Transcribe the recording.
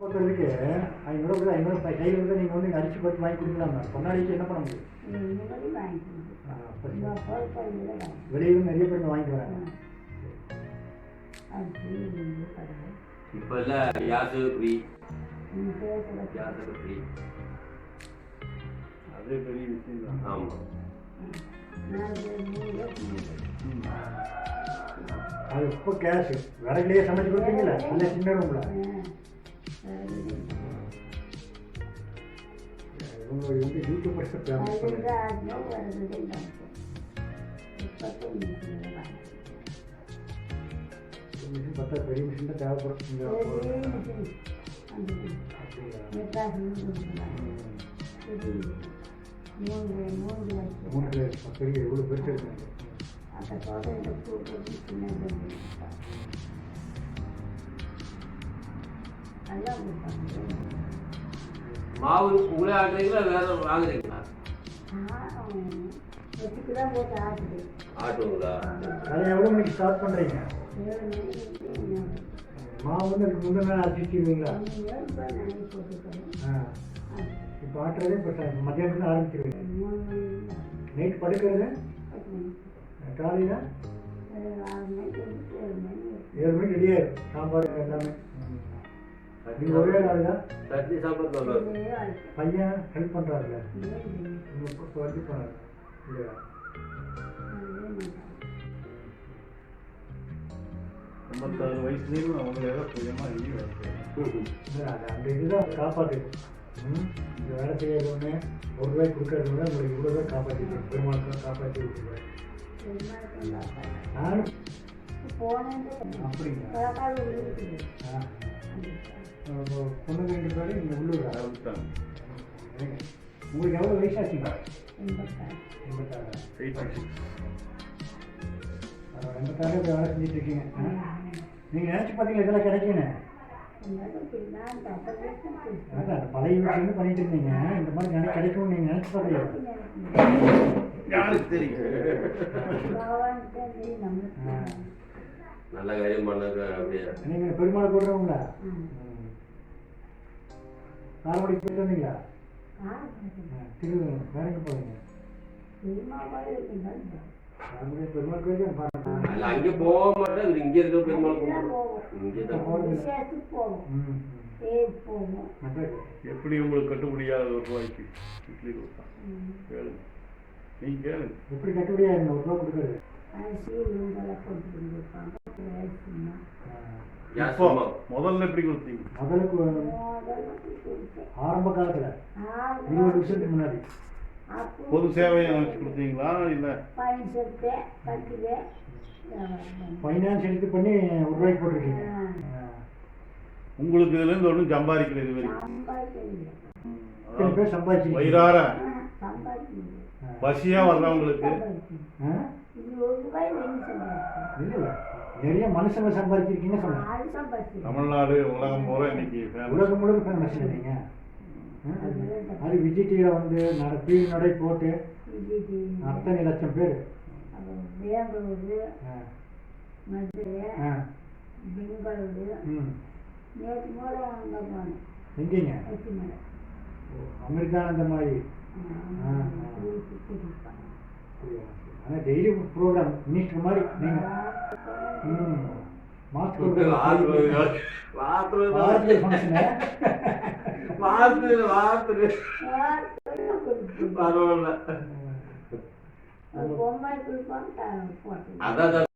பொறுத்தவரைக்கு ஐநூறு கூட ஐநூறு ரூபாய் கையில் இருந்தால் நீங்கள் வந்து அரிசி பார்த்து வாங்கி கொடுக்கலாமா பொன்னாடிக்கு என்ன பண்ண முடியும்? நிம்மதி வாங்கிக்கணும் ஆ, அப்ப இந்த பொருட்கள் வாங்கி வெளியில நிறைய பேர் வாங்கிட்டு வராங்க. இப்போ எல்லாம் கேஸு ஃப்ரீ ஃப்ரீ அதே பெரிய விஷயம் தான் ஆமாம் அது இப்போ கேஷ் விறகுலையே சமைச்சு கொடுப்பீங்களா நல்ல சின்ன ரூமில் இவங்க வந்து யூடியூபர்ஸ் ஃபேமஸ் மிஷின் பார்த்தா பெரிய மிஷின் தான்? மூணு பேர் பெரிய எவ்வளோ பெருசு இருக்கு மாவு உங்களே ஆட்டுறீங்களா வேற வாங்குறீங்களா? ஆட்டுங்களா அதை எவ்வளோ மணிக்கு ஸ்டார்ட் பண்ணுறீங்க மாவு வந்து அதுக்கு முந்தின நாள் அரைச்சிடுவீங்களா ஆ. இப்போ ஆட்டுறதே இப்போ மத்தியானத்துல ஆரம்பிச்சிருவீங்க. நைட் படுக்கிறது? காலையில்? ஏழு மணிக்கு ரெடி ஆயிடும் சாம்பார் எல்லாமே. நீங்கள் ஒரே நாள் தான் சட்னி இருக்கும் பையன் ஹெல்ப் பண்ணுறாருல வந்து போனார் இல்லையா? ஐம்பத்தாறு வயசுலேயும் அவங்களே தான் சுயமாக இல்லை, அந்த இதுதான் இந்த வேலை செய்யறவங்க ஒரு ரூபாய் கொடுக்கறத விட உங்களுக்கு இவ்வளோ தான் காப்பாற்றிட்டு பெருமாளுக்கு காப்பாற்றி விட்டுருவாரு நானும் அப்படிங்களா? ஆ. பொண்ணுங்க ரெண்டு பேரும் இங்கே உள்ளூரா. உங்களுக்கு எவ்வளோ வயசாச்சுங்க எண்பத்தாறு. எண்பத்தாறு. இப்போ வேலை செஞ்சுட்டு இருக்கீங்க. நீங்கள் நினச்சி பார்த்தீங்களா இதெல்லாம் கிடைக்குன்னு அதான் பழைய விஷயம் பண்ணிட்டு இருந்தீங்க. இந்த மாதிரி கிடைக்கும்னு நீங்கள் நினச்சி பார்த்தீங்க யாருக்கு தெரியும்? நல்ல காரியம் பண்ணாங்க அப்படியே. நீங்கள் பெருமாள் போடுறவங்களா காரமடி போயிட்டு வந்தீங்களா ஆ, திரு வேற எங்கே போவீங்க பெருமாள் அங்கே போக மாட்டேன். இங்கே இருக்க பெருமாள் கும்பிடுவோம் இங்கே தான் ம் ம். அதான் எப்படி உங்களுக்கு கட்டுப்படியாத ஒரு ரூபாய்க்கு இட்லி கொடுத்தா? கேளுங்க நீங்கள் கேளுங்க எப்படி கட்டுப்படியா இருங்க? ஒரு ரூபா கொடுக்குறது கேஸ் இப்போ முதல்ல எப்படி கொடுத்தீங்க? முதலுக்கு ஆரம்ப காலத்தில் இருபது வருஷத்துக்கு முன்னாடி. பொது சேவையை நினச்சி கொடுத்தீங்களா? இல்லை? ஃபைனான்ஸ் எடுத்து பண்ணி ஒரு ரூபாய்க்கு போட்டிருக்கீங்க. உங்களுக்கு இதுலேருந்து ஒன்றும் சம்பாதிக்கல இது வரைக்கும்? பேர் சம்பாதிச்சு வயிறார பசியாக வர்றவங்களுக்கு இல்லை. நிறைய மனுஷங்க சம்பாதிச்சிருக்கீங்க. சம்பாதிக்கல தமிழ்நாடு உலகம் பூரா இன்னைக்கு உலகம் முழுக்க ஃபேமஸ் இல்லைங்க அது விஜய் டிவியில் வந்து நட டிவி நடை போட்டு அத்தனை லட்சம் பேர். பெங்களூரு மதுரை பெங்களூரு. நேற்று கூட அங்கே போனேன். எங்கேங்க? அமெரிக்கான மாதிரி. ஆனால் டெய்லி ப்ரோக்ராம் மினிஸ்டர் மாதிரி நீங்கள் பரவாயில்ல. அதான்.